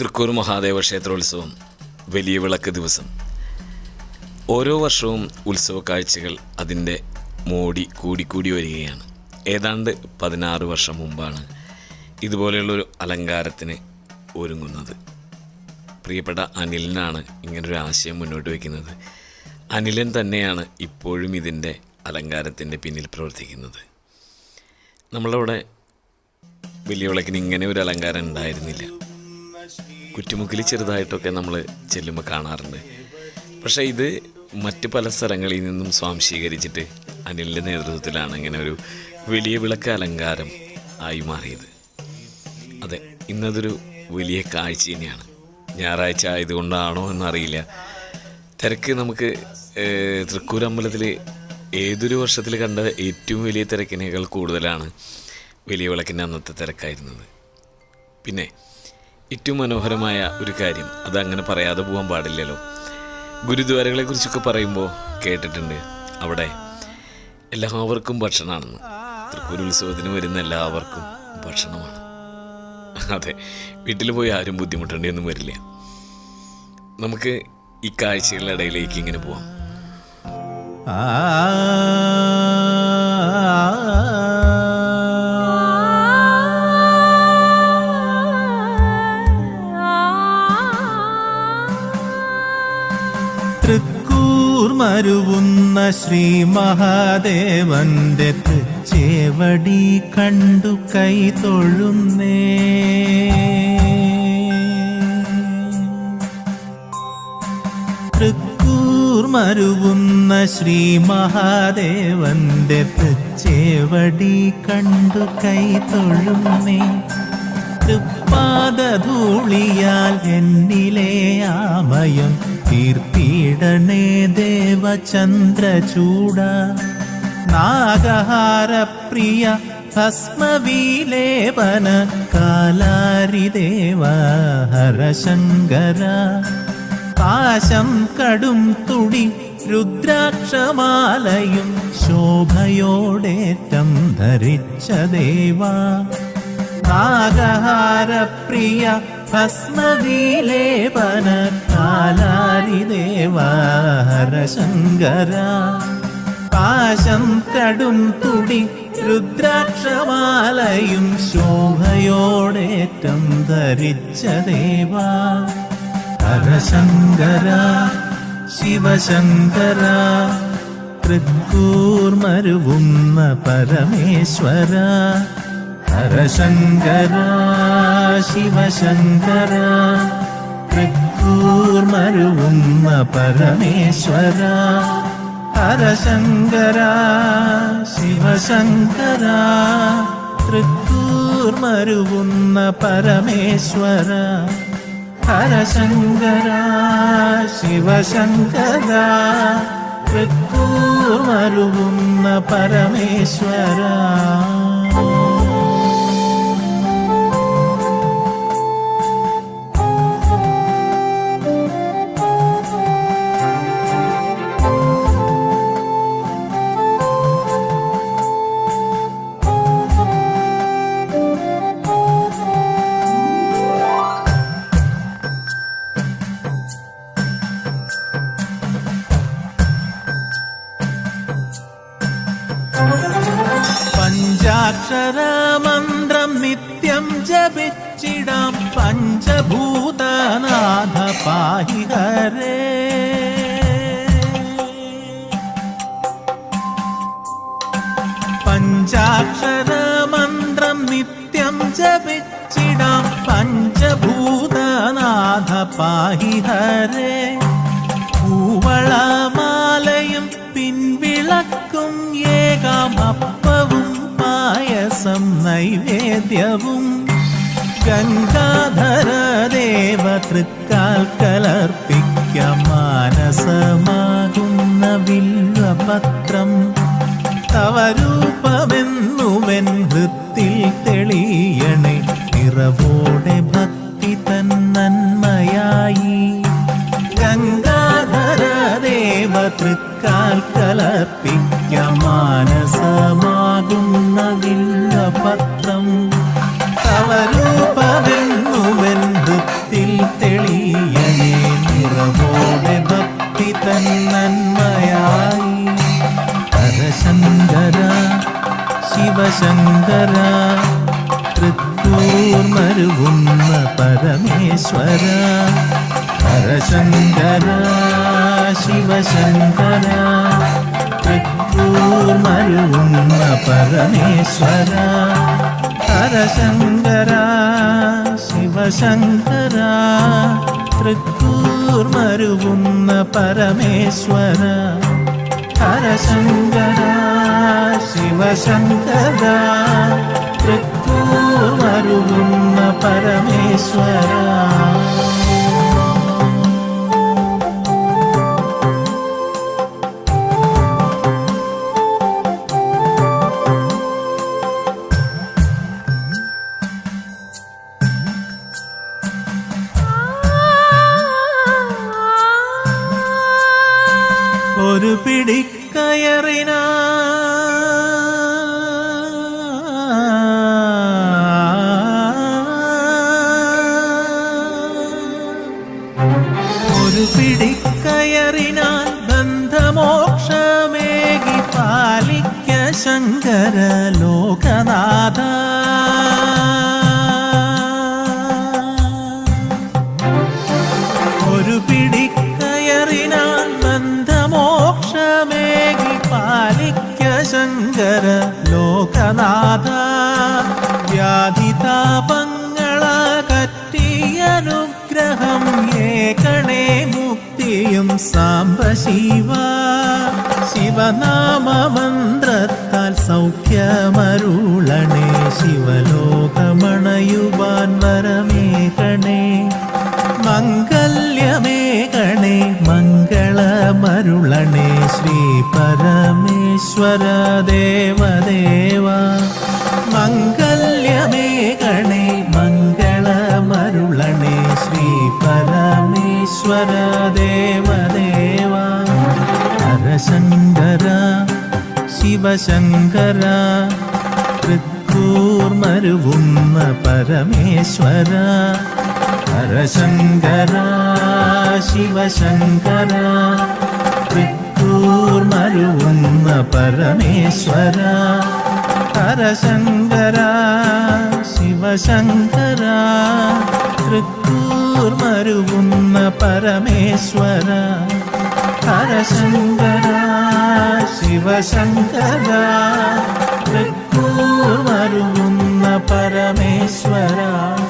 തൃക്കൂർ മഹാദേവ ക്ഷേത്രോത്സവം വലിയ വിളക്ക് ദിവസം. ഓരോ വർഷവും ഉത്സവ കാഴ്ചകൾ അതിന്റെ മോടി കൂടിക്കൂടി വരികയാണ്. ഏതാണ്ട് പതിനാറ് വർഷം മുമ്പാണ് ഇതുപോലെയുള്ളൊരു അലങ്കാരത്തിന് ഒരുങ്ങുന്നത്. പ്രിയപ്പെട്ട അനിലിനാണ് ഇങ്ങനൊരു ആശയം മുന്നോട്ട് വയ്ക്കുന്നത്. അനിലൻ തന്നെയാണ് ഇപ്പോഴും ഇതിന്റെ അലങ്കാരത്തിന്റെ പിന്നിൽ പ്രവർത്തിക്കുന്നത്. നമ്മളവിടെ വലിയ വിളക്കിന് ഇങ്ങനെ ഒരു അലങ്കാരം ഉണ്ടായിരുന്നില്ല. കുറ്റുമുക്കിൽ ചെറുതായിട്ടൊക്കെ നമ്മൾ ചെല്ലുമ്പോൾ കാണാറുണ്ട്. പക്ഷേ ഇത് മറ്റ് പല സ്ഥലങ്ങളിൽ നിന്നും സ്വാംശീകരിച്ചിട്ട് അനിലിന്റെ നേതൃത്വത്തിലാണ് ഇങ്ങനെ ഒരു വലിയ വിളക്ക് അലങ്കാരം ആയി മാറിയത്. അതെ ഇന്നതൊരു വലിയ കാഴ്ച തന്നെയാണ്. ഞായറാഴ്ച ആയതുകൊണ്ടാണോ എന്നറിയില്ല. തിരക്ക് നമുക്ക് അമ്പലത്തിൽ ഏതൊരു വർഷത്തിൽ കണ്ട ഏറ്റവും വലിയ തിരക്കിനേക്കാൾ കൂടുതലാണ് വലിയ വിളക്കിന്റെ അന്നത്തെ തിരക്കായിരുന്നത്. പിന്നെ ഏറ്റവും മനോഹരമായ ഒരു കാര്യം. അതങ്ങനെ പറയാതെ പോകാൻ പാടില്ലല്ലോ. ഗുരുദ്വാരകളെ കുറിച്ചൊക്കെ പറയുമ്പോൾ കേട്ടിട്ടുണ്ട്. അവിടെ എല്ലാവർക്കും ഭക്ഷണമാണെന്ന്. തൃക്കൂർ ഉത്സവത്തിന് വരുന്ന എല്ലാവർക്കും ഭക്ഷണമാണ്. അതെ വീട്ടിൽ പോയി ആരും ബുദ്ധിമുട്ടേണ്ടിയൊന്നും വരില്ല. നമുക്ക് ഈ കാഴ്ചകളുടെ ഇടയിലേക്ക് ഇങ്ങനെ പോവാം. തൃക്കൂർ മരുവുന്ന ശ്രീ മഹാദേവന്റെ തൃച്ചേവടി കണ്ടു കൈ തൊഴുന്നേ. മരുവുന്ന ശ്രീ മഹാദേവന്റെ തൃച്ചേവടി കണ്ടു കൈ തൊഴുന്നേ. തൃപ്പാദധൂളിയാൽ എന്നിലെ ആമയം തീർത്തിടണേ ദേവചന്ദ്രചൂട. നാഗഹാരപ്രിയ ഭസ്മവീലേപന കാലാരിദേവ ഹരശങ്കര. പാശം കടും തുടി രുദ്രാക്ഷമാലയും ശോഭയോടേറ്റം ധരിച്ച ദേവാ. നാഗഹാരപ്രിയ ഭസ്മവീലേപന കാലാരിദേവാരശങ്കര പാശം കടും തുടി രുദ്രാക്ഷമാലയും ശോഭയോടേറ്റം ധരിച്ച ദേവാ. ഹരശങ്കര ശിവശങ്കര തൃക്കൂർ മരുവുന്ന പരമേശ്വര. ഹരശങ്കര ശിവശങ്കര തൃക്കൂർമരുവുന്ന പരമേശ്വര. ഹരശങ്കര ശിവശങ്കര തൃക്കൂർമരുവുന്ന പരമേശ്വര. ഹരശങ്കര ശിവശങ്കര തൃക്കൂർമരുവുന്ന പരമേശ്വര. ജപിച്ചിടാം പഞ്ചഭൂതനാഥ പാഹിഹരേ പൂവളമാലയും പിൻവിളക്കും ഏകാമപ്പവും പായസം നൈവേദ്യവും. ഗംഗാധര ദേവ തൃക്കാൽ കലർപ്പിക്ക മാനസമാകുന്ന വില്ലപത്രം. തവ രൂപമെന്നുവൻ ഹൃത്തിൽ തെളിയണേ നിറവോടെ ഭക്തി തന്നന്മയായി ഗംഗാധര ദേവ തൃക്കാൽ കലർപ്പിക്ക മാനസമാകുന്നതില്ല പത്രം. തവരൂപമെന്നുമെന്തുത്തിൽ തെളിയണേ നിറവോടെ ഭക്തി തന്നന്മയായി പരശങ്കര ശിവശങ്കരാ തൃക്കൂർ മരുവുന്ന പരമേശ്വര ഹരശങ്കര ശിവശങ്കര തൃക്കൂർ മരുവുന്ന പരമേശ്വര ഹരശങ്കര ശിവശങ്കര തൃക്കൂർ മരുവുന്ന പരമേശ്വര ഒരു ഒരു പിടിക്കയറിനാൽ ബന്ധമോക്ഷമേകി പാലിക്ക ശങ്കര ലോകനാഥ ഒരു പിടിക്കയറിനാൽ ബന്ധമോക്ഷമേകി പാലിക്ക ശങ്കര ലോകനാഥ വ്യാധിതാപങ്ങളകറ്റിയനുഗ്രഹം മുക്തിയും സാംബ ശിവ ശിവനാമമന്ത്രത്താൽ സൗഖ്യമരുളണേ ശിവലോകമണയുവാൻ വരമേ കണേ മംഗല്യമേ കണേ മംഗളമരുളണേ ശ്രീ പരമേശ്വര ദേവദേവ മംഗല്യമേകണേ മംഗളമരുളണേ ശ്രീ പരമേശ്വര ദേവദേവ ശിവശങ്കര തൃക്കൂർമരുവുന്ന പരമേശ്വര ഹരശങ്കര ശിവശങ്കര തൃക്കൂർമരുവുന്ന പരമേശ്വര ഹരശങ്കര ശിവശങ്കര തൃക്കൂർമരുവുന്ന പരമേശ്വര. ഹരശങ്കര ശിവശങ്കര തൃക്കൂർമരുവുന്ന പരമേശ്വര തൃക്കൂർമരുവുന്ന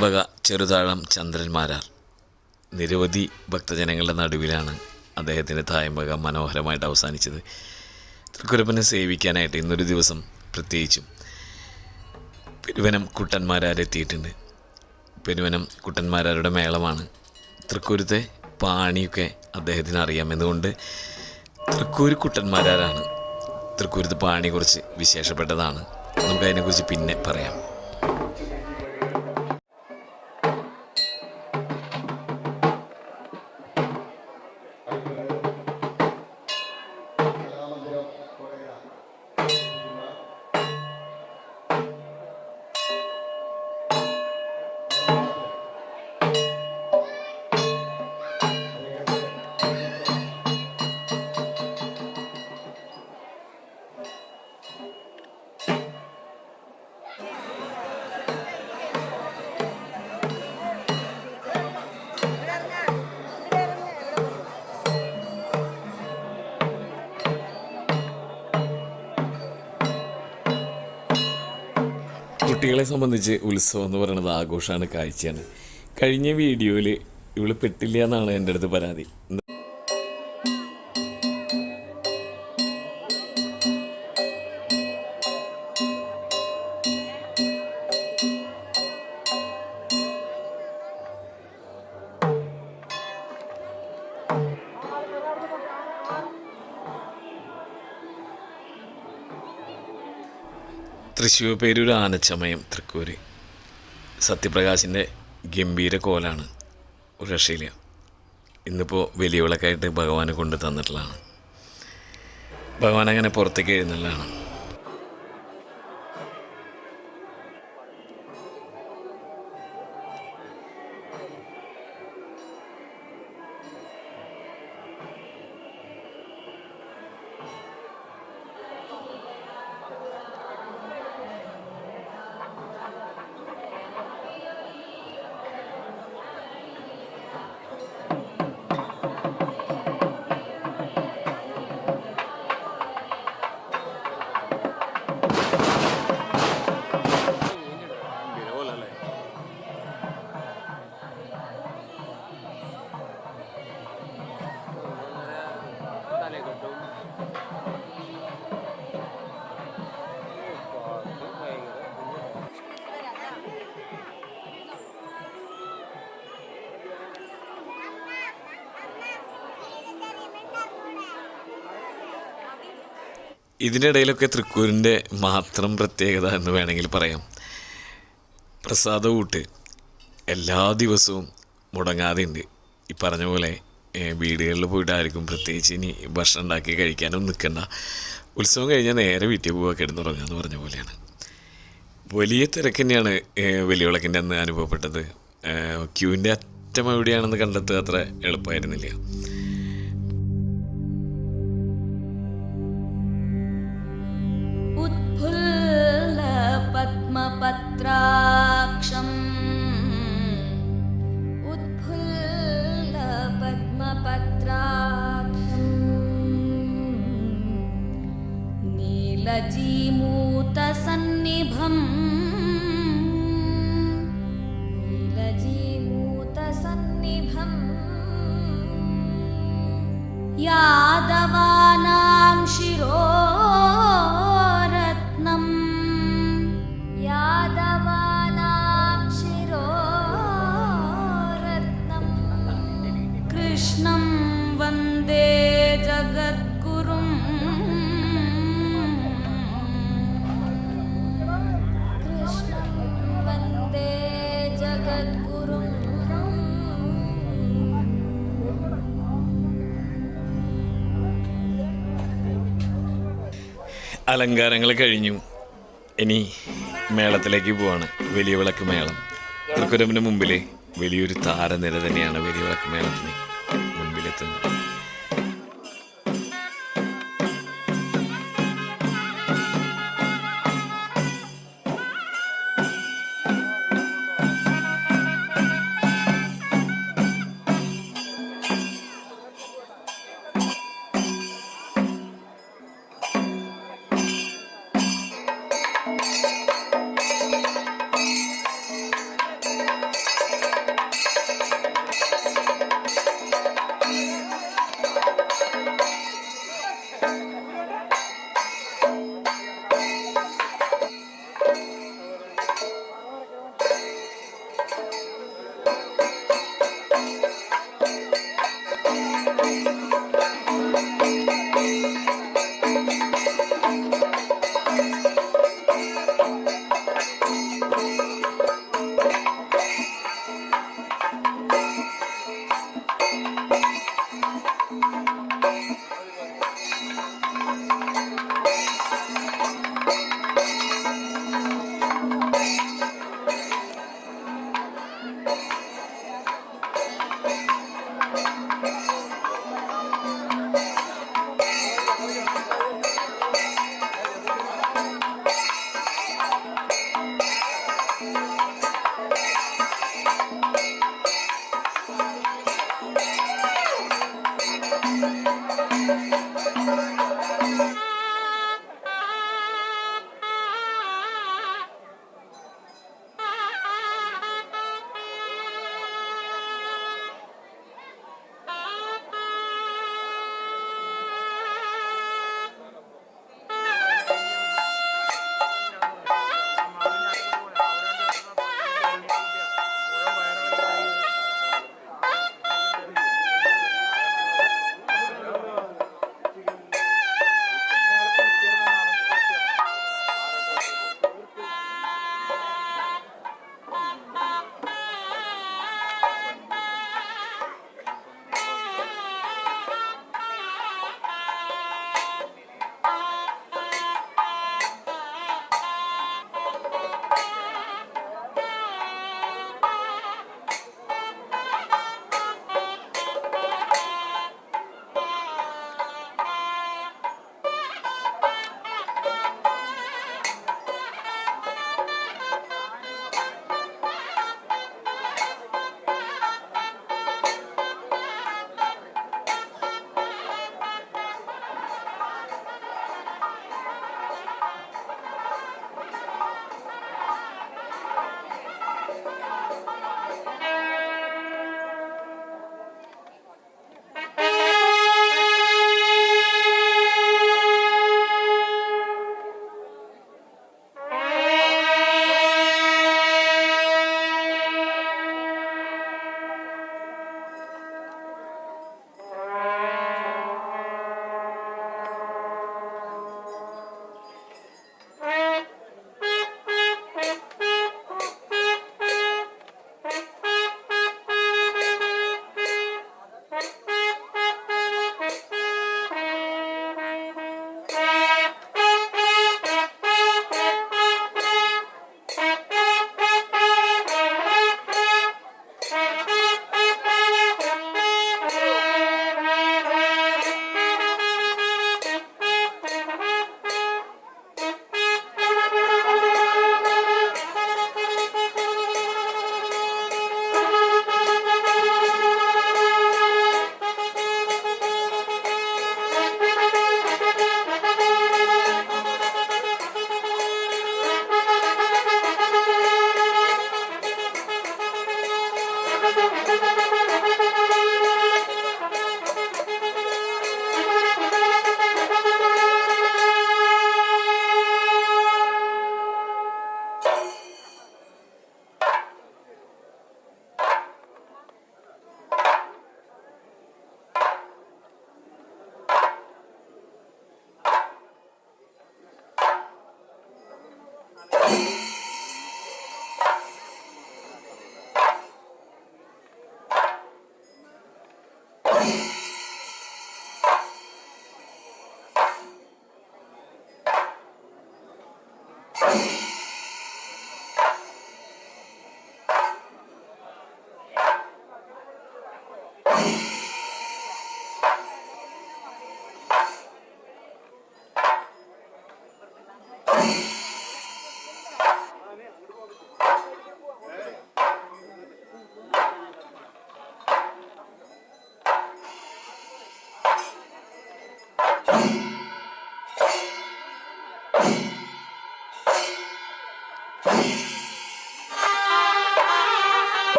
തായമ്പക ചെറുതാഴം ചന്ദ്രന്മാരാർ. നിരവധി ഭക്തജനങ്ങളുടെ നടുവിലാണ് അദ്ദേഹത്തിന്റെ തായമ്പക മനോഹരമായിട്ട് അവസാനിച്ചത്. തൃക്കുരപ്പനെ സേവിക്കാനായിട്ട് ഇന്നൊരു ദിവസം പ്രത്യേകിച്ചും പെരുവനം കുട്ടന്മാരാരെത്തിയിട്ടുണ്ട്. പെരുവനം കുട്ടന്മാരാരുടെ മേളമാണ്. തൃക്കൂരത്തെ പാണിയൊക്കെ അദ്ദേഹത്തിന് അറിയാം എന്നുകൊണ്ട് തൃക്കൂർ കുട്ടന്മാരാരാണ് തൃക്കൂരത്ത് പാണി കുറച്ച് വിശേഷപ്പെട്ടതാണ്. നമുക്കതിനെക്കുറിച്ച് പിന്നെ പറയാം. കുട്ടികളെ സംബന്ധിച്ച് ഉത്സവം എന്ന് പറയുന്നത് ആഘോഷമാണ് കാഴ്ചയാണ്. കഴിഞ്ഞ വീഡിയോയിൽ ഇവൾ പെട്ടില്ല എന്നാണ് എന്റെ അടുത്ത് പരാതി. തൃശ്ശൂർ പേരൂർ ആനച്ചമയം തൃക്കൂര്. സത്യപ്രകാശിന്റെ ഗംഭീര കോലാണ് ഒരു രക്ഷയില്ല. ഇന്നിപ്പോൾ വലിയ വിളക്കായിട്ട് ഭഗവാനെ കൊണ്ട് തന്നിട്ടുള്ളതാണ്. ഭഗവാൻ അങ്ങനെ പുറത്തേക്ക് എഴുന്നള്ളതാണ്. ഇതിനിടയിലൊക്കെ തൃക്കൂരിന്റെ മാത്രം പ്രത്യേകത എന്ന് വേണമെങ്കിൽ പറയാം. പ്രസാദ കൂട്ട് എല്ലാ ദിവസവും മുടങ്ങാതെ ഉണ്ട്. ഈ പറഞ്ഞ പോലെ വീടുകളിൽ പോയിട്ട് ആർക്കും പ്രത്യേകിച്ച് ഇനി ഭക്ഷണം ഉണ്ടാക്കി കഴിക്കാനും നിൽക്കണ്ട. ഉത്സവം കഴിഞ്ഞാൽ നേരെ വീട്ടിൽ പോവുക കിടന്നുറങ്ങുക എന്ന് പറഞ്ഞ പോലെയാണ്. വലിയ തിരക്ക് തന്നെയാണ് വലിയ വിളക്കിന്റെ അന്ന് അനുഭവപ്പെട്ടത്. ക്യൂവിന്റെ അറ്റം എവിടെയാണെന്ന് കണ്ടെത്തുക അത്ര എളുപ്പമായിരുന്നില്ല. അലങ്കാരങ്ങൾ കഴിഞ്ഞു. ഇനി മേളത്തിലേക്ക് പോവാണ്. വലിയ വിളക്ക് മേളം. തൃക്കുരമ്പിന് മുമ്പിൽ വലിയൊരു താരനിര തന്നെയാണ് വലിയ വിളക്ക് മേളത്തിന്.